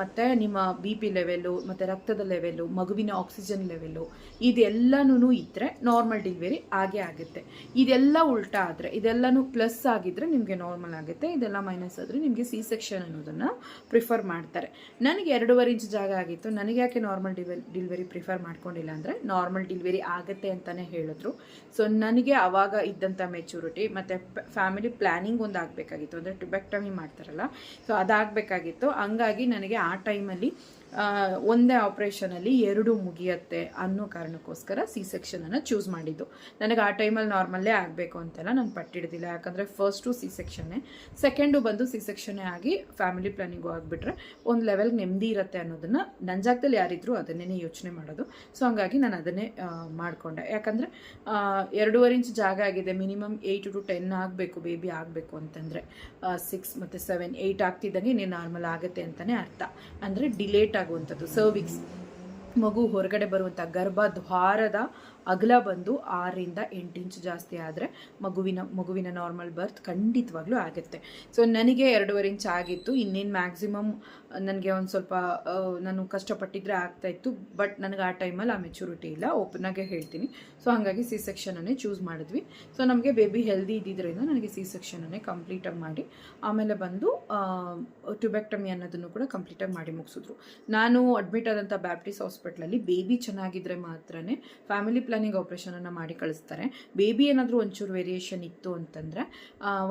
ಮತ್ತು ನಿಮ್ಮ ಬಿ ಪಿ ಲೆವೆಲ್ಲು ಮತ್ತು ರಕ್ತದ ಲೆವೆಲ್ಲು ಮಗುವಿನ ಆಕ್ಸಿಜನ್ ಲೆವೆಲ್ಲು ಇದೆಲ್ಲನೂ ಇದ್ದರೆ ನಾರ್ಮಲ್ ಡೆಲಿವರಿ ಆಗೇ ಆಗುತ್ತೆ. ಇದೆಲ್ಲ ಉಲ್ಟಾ ಆದರೆ, ಇದೆಲ್ಲನೂ ಪ್ಲಸ್ ಆಗಿದ್ದರೆ ನಿಮಗೆ ನಾರ್ಮಲ್ ಆಗುತ್ತೆ, ಇದೆಲ್ಲ ಮೈನಸ್ ಆದರೆ ನಿಮಗೆ ಸಿ ಸೆಕ್ಷನ್ ಅನ್ನೋದನ್ನು ಪ್ರಿಫರ್ ಮಾಡ್ತಾರೆ. ನನಗೆ ಎರಡೂವರೆ ಇಂಚ್ ಜಾಗ ಆಗಿತ್ತು, ನನಗೆ ಯಾಕೆ ನಾರ್ಮಲ್ ಡಿಲಿವರಿ ಪ್ರಿಫರ್ ಮಾಡ್ಕೊಂಡಿಲ್ಲ ಅಂದರೆ ನಾರ್ಮಲ್ ಡಿಲಿವರಿ ಆಗುತ್ತೆ ಅಂತಲೇ ಹೇಳಿದ್ರು. ಸೊ ನನಗೆ ಆವಾಗ ಇದ್ದಂಥ ಮೆಚುರಿಟಿ ಮತ್ತು ಫ್ಯಾಮಿಲಿ ಪ್ಲ್ಯಾನಿಂಗ್ ಒಂದು ಆಗಬೇಕಾಗಿತ್ತು, ಅಂದರೆ ಟುಬೆಕ್ಟಮಿ ಮಾಡ್ತಾರಲ್ಲ ಸೊ ಅದಾಗಬೇಕಾಗಿತ್ತು. ಹಂಗಾಗಿ ನನಗೆ ಆ ಟೈಮಲ್ಲಿ ಒಂದೇ ಆಪ್ರೇಷನಲ್ಲಿ ಎರಡು ಮುಗಿಯತ್ತೆ ಅನ್ನೋ ಕಾರಣಕ್ಕೋಸ್ಕರ ಸಿ ಸೆಕ್ಷನನ್ನು ಚೂಸ್ ಮಾಡಿದ್ದು. ನನಗೆ ಆ ಟೈಮಲ್ಲಿ ನಾರ್ಮಲ್ಲೇ ಆಗಬೇಕು ಅಂತೆಲ್ಲ ನಾನು ಪಟ್ಟಿಡ್ದಿಲ್ಲ. ಯಾಕಂದರೆ ಫಸ್ಟು ಸಿ ಸೆಕ್ಷನ್ನೇ ಸೆಕೆಂಡು ಬಂದು ಸಿ ಸೆಕ್ಷನ್ನೇ ಆಗಿ ಫ್ಯಾಮಿಲಿ ಪ್ಲಾನಿಂಗು ಆಗಿಬಿಟ್ರೆ ಒಂದು ಲೆವೆಲ್ಗೆ ನೆಮ್ಮದಿ ಇರುತ್ತೆ ಅನ್ನೋದನ್ನು ನನ್ನ ಜಾಗದಲ್ಲಿ ಯಾರಿದ್ರು ಅದನ್ನೇ ಯೋಚನೆ ಮಾಡೋದು. ಸೊ ಹಂಗಾಗಿ ನಾನು ಅದನ್ನೇ ಮಾಡಿಕೊಂಡೆ. ಯಾಕಂದರೆ ಎರಡೂವರೆ ಇಂಚ್ ಜಾಗ ಆಗಿದೆ. ಮಿನಿಮಮ್ ಏಯ್ಟ್ ಟು ಟೆನ್ ಆಗಬೇಕು ಬೇಬಿ ಆಗಬೇಕು ಅಂತಂದರೆ. ಸಿಕ್ಸ್ ಮತ್ತು ಸೆವೆನ್ ಏಯ್ಟ್ ಆಗ್ತಿದ್ದಂಗೆ ಇನ್ನೇ ನಾರ್ಮಲ್ ಆಗುತ್ತೆ ಅಂತಲೇ ಅರ್ಥ. ಅಂದರೆ ಡಿಲೇಟ್ ಆಗುವಂಥದ್ದು ಸರ್ವಿಕ್ಸ್ ಮಗು ಹೊರಗಡೆ ಬರುವಂಥ ಗರ್ಭದ್ವಾರದ ಅಗಲ ಬಂದು ಆರರಿಂದ ಎಂಟು ಇಂಚು ಜಾಸ್ತಿ ಆದರೆ ಮಗುವಿನ ಮಗುವಿನ ನಾರ್ಮಲ್ ಬರ್ತ್ ಖಂಡಿತವಾಗ್ಲೂ ಆಗುತ್ತೆ. ಸೊ ನನಗೆ ಎರಡೂವರೆ ಇಂಚ್ ಆಗಿತ್ತು. ಇನ್ನೇನು ಮ್ಯಾಕ್ಸಿಮಮ್ ನನಗೆ ಒಂದು ಸ್ವಲ್ಪ ನಾನು ಕಷ್ಟಪಟ್ಟಿದ್ರೆ ಆಗ್ತಾಯಿತ್ತು ಬಟ್ ನನಗೆ ಆ ಟೈಮಲ್ಲಿ ಆ ಮೆಚುರಿಟಿ ಇಲ್ಲ. ಓಪನಾಗೆ ಹೇಳ್ತೀನಿ. ಸೊ ಹಾಗಾಗಿ ಸಿ ಸೆಕ್ಷನನ್ನೇ ಚೂಸ್ ಮಾಡಿದ್ವಿ. ಸೊ ನಮಗೆ ಬೇಬಿ ಹೆಲ್ದಿ ಇದ್ದಿದ್ದರಿಂದ ನನಗೆ ಸಿ ಸೆಕ್ಷನನ್ನೇ ಕಂಪ್ಲೀಟಾಗಿ ಮಾಡಿ, ಆಮೇಲೆ ಬಂದು ಟ್ಯುಬೆಕ್ಟಮಿ ಅನ್ನೋದನ್ನು ಕೂಡ ಕಂಪ್ಲೀಟಾಗಿ ಮಾಡಿ ಮುಗಿಸಿದ್ರು. ನಾನು ಅಡ್ಮಿಟ್ ಆದಂಥ ಬ್ಯಾಪ್ಟಿಸ್ ಹಾಸ್ಪಿಟ್ಲಲ್ಲಿ ಬೇಬಿ ಚೆನ್ನಾಗಿದ್ದರೆ ಮಾತ್ರನೇ ಫ್ಯಾಮಿಲಿ ಪ್ಲಾನಿಂಗ್ ಆಪ್ರೇಷನನ್ನು ಮಾಡಿ ಕಳಿಸ್ತಾರೆ. ಬೇಬಿ ಏನಾದರೂ ಒಂಚೂರು ವೇರಿಯೇಷನ್ ಇತ್ತು ಅಂತಂದರೆ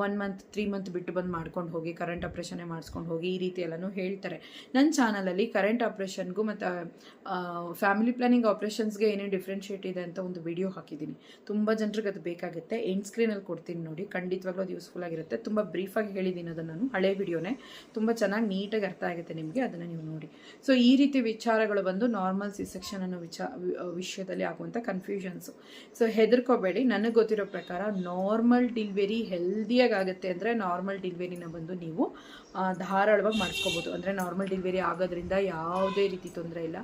ಒನ್ ಮಂತ್ ತ್ರೀ ಮಂತ್ ಬಿಟ್ಟು ಬಂದು ಮಾಡ್ಕೊಂಡು ಹೋಗಿ ಕರೆಂಟ್ ಆಪ್ರೇಷನೇ ಮಾಡಿಸ್ಕೊಂಡು ಹೋಗಿ, ಈ ರೀತಿ ಎಲ್ಲನೂ ಹೇಳ್ತಾರೆ. ನನ್ನ ಚಾನಲಲ್ಲಿ ಕರೆಂಟ್ ಆಪ್ರೇಷನ್ಗೂ ಮತ್ತು ಫ್ಯಾಮಿಲಿ ಪ್ಲಾನಿಂಗ್ ಆಪ್ರೇಷನ್ಸ್ಗೆ ಏನೇನು ಡಿಫ್ರೆನ್ಷಿಯೇಟ್ ಇದೆ ಅಂತ ಒಂದು ವಿಡಿಯೋ ಹಾಕಿದ್ದೀನಿ. ತುಂಬ ಜನರಿಗೆ ಅದು ಬೇಕಾಗುತ್ತೆ. ಎಂಡ್ ಸ್ಕ್ರೀನಲ್ಲಿ ಕೊಡ್ತೀನಿ ನೋಡಿ. ಖಂಡಿತವಾಗ್ಲೂ ಅದು ಯೂಸ್ಫುಲ್ ಆಗಿರುತ್ತೆ. ತುಂಬ ಬ್ರೀಫಾಗಿ ಹೇಳಿದ್ದೀನಿ ಅದನ್ನು ನಾನು. ಹಳೆ ವಿಡಿಯೋನೇ ತುಂಬ ಚೆನ್ನಾಗಿ ನೀಟಾಗಿ ಅರ್ಥ ಆಗುತ್ತೆ ನಿಮಗೆ. ಅದನ್ನು ನೀವು ನೋಡಿ. ಸೊ ಈ ರೀತಿ ವಿಚಾರಗಳು ಬಂದು ನಾರ್ಮಲ್ ಸಿ ಸೆಕ್ಷನ್ ಅನ್ನೋ ವಿಚಾ ವಿಷಯದಲ್ಲಿ ಆಗುವಂಥ ಕನ್ಫ್ಯೂಷನ್ಸು ಸೊ ಹೆದರ್ಕೋಬೇಡಿ. ನನಗೆ ಗೊತ್ತಿರೋ ಪ್ರಕಾರ ನಾರ್ಮಲ್ ಡಿಲ್ವರಿ ಹೆಲ್ದಿಯಾಗಿ ಆಗುತ್ತೆ ಅಂದರೆ ನಾರ್ಮಲ್ ಡಿಲ್ವರಿನ ಬಂದು ನೀವು ಧಾರಾಳವಾಗಿ ಮಾಡಿಸ್ಕೋಬೋದು ಅಂದರೆ ನಾರ್ಮಲ್ ಡೆಲಿವರಿ ಆಗೋದ್ರಿಂದ ಯಾವುದೇ ರೀತಿ ತೊಂದರೆ ಇಲ್ಲ.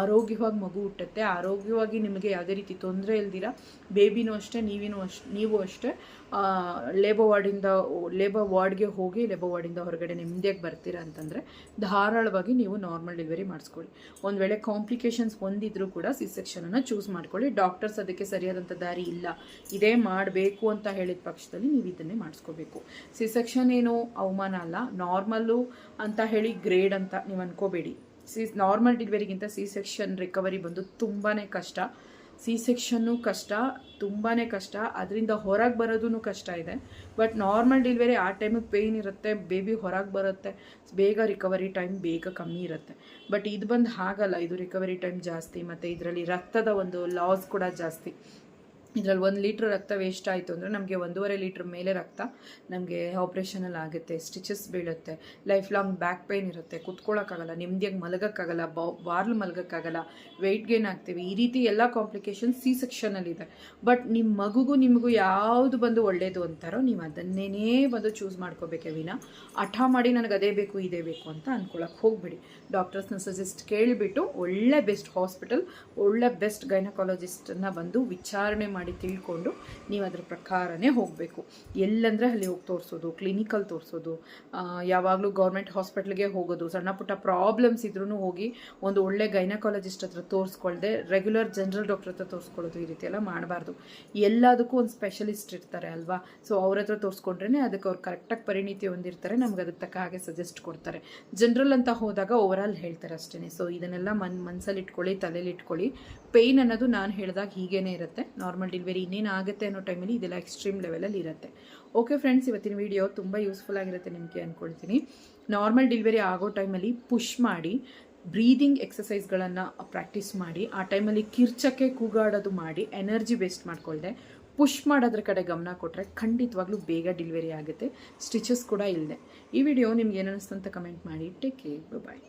ಆರೋಗ್ಯವಾಗಿ ಮಗು ಹುಟ್ಟುತ್ತೆ. ಆರೋಗ್ಯವಾಗಿ ನಿಮಗೆ ಯಾವುದೇ ರೀತಿ ತೊಂದರೆ ಇಲ್ದಿರ ಬೇಬಿನೂ ಅಷ್ಟೇ, ನೀವಿನೂ ಅಷ್ಟೇ ನೀವು ಅಷ್ಟೇ. ಲೇಬರ್ ವಾರ್ಡಿಂದ ಲೇಬರ್ ವಾರ್ಡ್ಗೆ ಹೋಗಿ ಲೇಬರ್ ವಾರ್ಡಿಂದ ಹೊರಗಡೆ ನೆಮ್ಮದಿಯಾಗಿ ಬರ್ತೀರಾ ಅಂತಂದರೆ ಧಾರಾಳವಾಗಿ ನೀವು ನಾರ್ಮಲ್ ಡೆಲಿವರಿ ಮಾಡಿಸ್ಕೊಳ್ಳಿ. ಒಂದು ವೇಳೆ ಕಾಂಪ್ಲಿಕೇಶನ್ಸ್ ಹೊಂದಿದ್ರೂ ಕೂಡ ಸಿ ಸೆಕ್ಷನನ್ನು ಚೂಸ್ ಮಾಡ್ಕೊಳ್ಳಿ. ಡಾಕ್ಟರ್ಸ್ ಅದಕ್ಕೆ ಸರಿಯಾದಂಥ ದಾರಿ ಇಲ್ಲ. ಇದೇ ಮಾಡಬೇಕು ಅಂತ ಹೇಳಿದ ಪಕ್ಷದಲ್ಲಿ ನೀವು ಇದನ್ನೇ ಮಾಡಿಸ್ಕೋಬೇಕು. ಸಿ ಸೆಕ್ಷನ್ ಏನು ಅವಮಾನ ಅಲ್ಲ. ನಾರ್ಮಲ್ಲು ಅಂತ ಹೇಳಿ ಗ್ರೇಡ್ ಅಂತ ನೀವು ಅನ್ಕೋಬೇಡಿ. ಸಿ ನಾರ್ಮಲ್ ಡೆಲಿವರಿಗಿಂತ ಸಿ ಸೆಕ್ಷನ್ ರಿಕವರಿ ಬಂದು ತುಂಬಾ ಕಷ್ಟ. ಸಿ ಸೆಕ್ಷನ್ನು ಕಷ್ಟ ತುಂಬಾ ಕಷ್ಟ. ಅದರಿಂದ ಹೊರಗೆ ಬರೋದೂ ಕಷ್ಟ ಇದೆ. ಬಟ್ ನಾರ್ಮಲ್ ಡೆಲಿವರಿ ಆ ಟೈಮಿಗೆ ಪೇಯ್ನ್ ಇರುತ್ತೆ, ಬೇಬಿ ಹೊರಗೆ ಬರುತ್ತೆ. ಬೇಗ ರಿಕವರಿ ಟೈಮ್ ಬೇಗ ಕಮ್ಮಿ ಇರುತ್ತೆ. ಬಟ್ ಇದು ಬಂದು ಹಾಗಲ್ಲ. ಇದು ರಿಕವರಿ ಟೈಮ್ ಜಾಸ್ತಿ. ಮತ್ತು ಇದರಲ್ಲಿ ರಕ್ತದ ಒಂದು ಲಾಸ್ ಕೂಡ ಜಾಸ್ತಿ. ಇದರಲ್ಲಿ ಒಂದು ಲೀಟ್ರ್ ರಕ್ತ ವೇಸ್ಟ್ ಆಯಿತು ಅಂದರೆ ನಮಗೆ ಒಂದೂವರೆ ಲೀಟ್ರ್ ಮೇಲೆ ರಕ್ತ ನಮಗೆ ಆಪ್ರೇಷನಲ್ಲಿ ಆಗುತ್ತೆ ಸ್ಟಿಚಸ್ ಬೀಳುತ್ತೆ ಲೈಫ್ ಲಾಂಗ್ ಬ್ಯಾಕ್ ಪೇಯ್ನ್ ಇರುತ್ತೆ ಕುತ್ಕೊಳ್ಳೋಕ್ಕಾಗಲ್ಲ ನೆಮ್ಮದಿಯಾಗಿ ಮಲಗೋಕ್ಕಾಗಲ್ಲ, ಬಾ ವಾರ್ಲು ಮಲಗೋಕ್ಕಾಗಲ್ಲ ವೆಯ್ಟ್ ಗೇನ್ ಆಗ್ತೀವಿ, ಈ ರೀತಿ ಎಲ್ಲ ಕಾಂಪ್ಲಿಕೇಶನ್ ಸಿ ಸೆಕ್ಷನಲ್ಲಿದೆ ಬಟ್ ನಿಮ್ಮ ಮಗುಗೂ ನಿಮಗೂ ಯಾವುದು ಬಂದು ಒಳ್ಳೆಯದು ಅಂತಾರೋ ನೀವು ಅದನ್ನೇ ಬಂದು ಚೂಸ್ ಮಾಡ್ಕೋಬೇಕೆ ವಿನ ಹಠ ಮಾಡಿ ನನಗೆ ಅದೇ ಬೇಕು, ಇದೇ ಬೇಕು ಅಂತ ಅನ್ಕೊಳಕ್ಕೆ ಹೋಗಬೇಡಿ. ಡಾಕ್ಟರ್ಸ್ನ ಸಜೆಸ್ಟ್ ಕೇಳಿಬಿಟ್ಟು ಒಳ್ಳೆ ಬೆಸ್ಟ್ ಹಾಸ್ಪಿಟಲ್ ಒಳ್ಳೆ ಬೆಸ್ಟ್ ಗೈನಕಾಲಜಿಸ್ಟನ್ನು ಬಂದು ವಿಚಾರಣೆ ಮಾಡಿ ತಿಳ್ಕೊಂಡು ನೀವು ಅದ್ರ ಪ್ರಕಾರನೇ ಹೋಗಬೇಕು. ಎಲ್ಲಂದರೆ ಅಲ್ಲಿ ಹೋಗಿ ತೋರಿಸೋದು ಕ್ಲಿನಿಕಲ್ ತೋರಿಸೋದು ಯಾವಾಗಲೂ ಗೌರ್ಮೆಂಟ್ ಹಾಸ್ಪಿಟ್ಲ್ಗೆ ಹೋಗೋದು, ಸಣ್ಣ ಪುಟ್ಟ ಪ್ರಾಬ್ಲಮ್ಸ್ ಇದ್ರೂ ಹೋಗಿ ಒಂದು ಒಳ್ಳೆ ಗೈನಕಾಲಜಿಸ್ಟ್ ಹತ್ರ ತೋರಿಸ್ಕೊಳ್ದೆ ರೆಗ್ಯುಲರ್ ಜನರಲ್ ಡಾಕ್ಟರ್ ಹತ್ರ ತೋರಿಸ್ಕೊಳ್ಳೋದು ಈ ರೀತಿ ಎಲ್ಲ ಮಾಡಬಾರ್ದು. ಎಲ್ಲದಕ್ಕೂ ಒಂದು ಸ್ಪೆಷಲಿಸ್ಟ್ ಇರ್ತಾರೆ ಅಲ್ವಾ? ಸೊ ಅವ್ರ ಹತ್ರ ತೋರಿಸ್ಕೊಂಡ್ರೆ ಅದಕ್ಕೆ ಅವ್ರು ಕರೆಕ್ಟಾಗಿ ಪರಿಣಿತಿ ಹೊಂದಿರ್ತಾರೆ, ನಮ್ಗೆ ಅದಕ್ಕೆ ತಕ್ಕ ಹಾಗೆ ಸಜೆಸ್ಟ್ ಕೊಡ್ತಾರೆ. ಜನರಲ್ ಅಂತ ಹೋದಾಗ ಓವರಾಲ್ ಹೇಳ್ತಾರೆ ಅಷ್ಟೇ ಸೊ ಇದನ್ನೆಲ್ಲ ಮನ್ ಮನಸ್ಸಲ್ಲಿ ಇಟ್ಕೊಳ್ಳಿ ತಲೆಯಲ್ಲಿ ಇಟ್ಕೊಳ್ಳಿ ಪೇಯ್ನ್ ಅನ್ನೋದು ನಾನು ಹೇಳಿದಾಗ ಹೀಗೇನೆ ಇರುತ್ತೆ. ನಾರ್ಮಲ್ ಡೆಲಿವರಿ ಇನ್ನೇನು ಆಗುತ್ತೆ ಅನ್ನೋ ಟೈಮಲ್ಲಿ ಇದೆಲ್ಲ ಎಕ್ಸ್ಟ್ರೀಮ್ ಲೆವೆಲಲ್ಲಿ ಇರುತ್ತೆ. ಓಕೆ ಫ್ರೆಂಡ್ಸ್ ಇವತ್ತಿನ ವಿಡಿಯೋ ತುಂಬ ಯೂಸ್ಫುಲ್ ಆಗಿರುತ್ತೆ ನಿಮಗೆ ಅಂದ್ಕೊಳ್ತೀನಿ ನಾರ್ಮಲ್ ಡೆಲಿವರಿ ಆಗೋ ಟೈಮಲ್ಲಿ ಪುಷ್ ಮಾಡಿ ಬ್ರೀದಿಂಗ್ ಎಕ್ಸಸೈಸ್ಗಳನ್ನು ಪ್ರಾಕ್ಟೀಸ್ ಮಾಡಿ, ಆ ಟೈಮಲ್ಲಿ ಕಿರ್ಚಕ್ಕೆ ಕೂಗಾಡೋದು ಮಾಡಿ ಎನರ್ಜಿ ವೇಸ್ಟ್ ಮಾಡಿಕೊಳ್ಳದೆ ಪುಷ್ ಮಾಡೋದ್ರ ಕಡೆ ಗಮನ ಕೊಟ್ಟರೆ ಖಂಡಿತವಾಗ್ಲೂ ಬೇಗ ಡೆಲಿವರಿ ಆಗುತ್ತೆ. ಸ್ಟಿಚಸ್ ಕೂಡ ಇಲ್ಲದೆ ಈ ವಿಡಿಯೋ ನಿಮ್ಗೆ ಏನು ಅನ್ನಿಸ್ತು ಅಂತ ಕಮೆಂಟ್ ಮಾಡಿ. Take care bye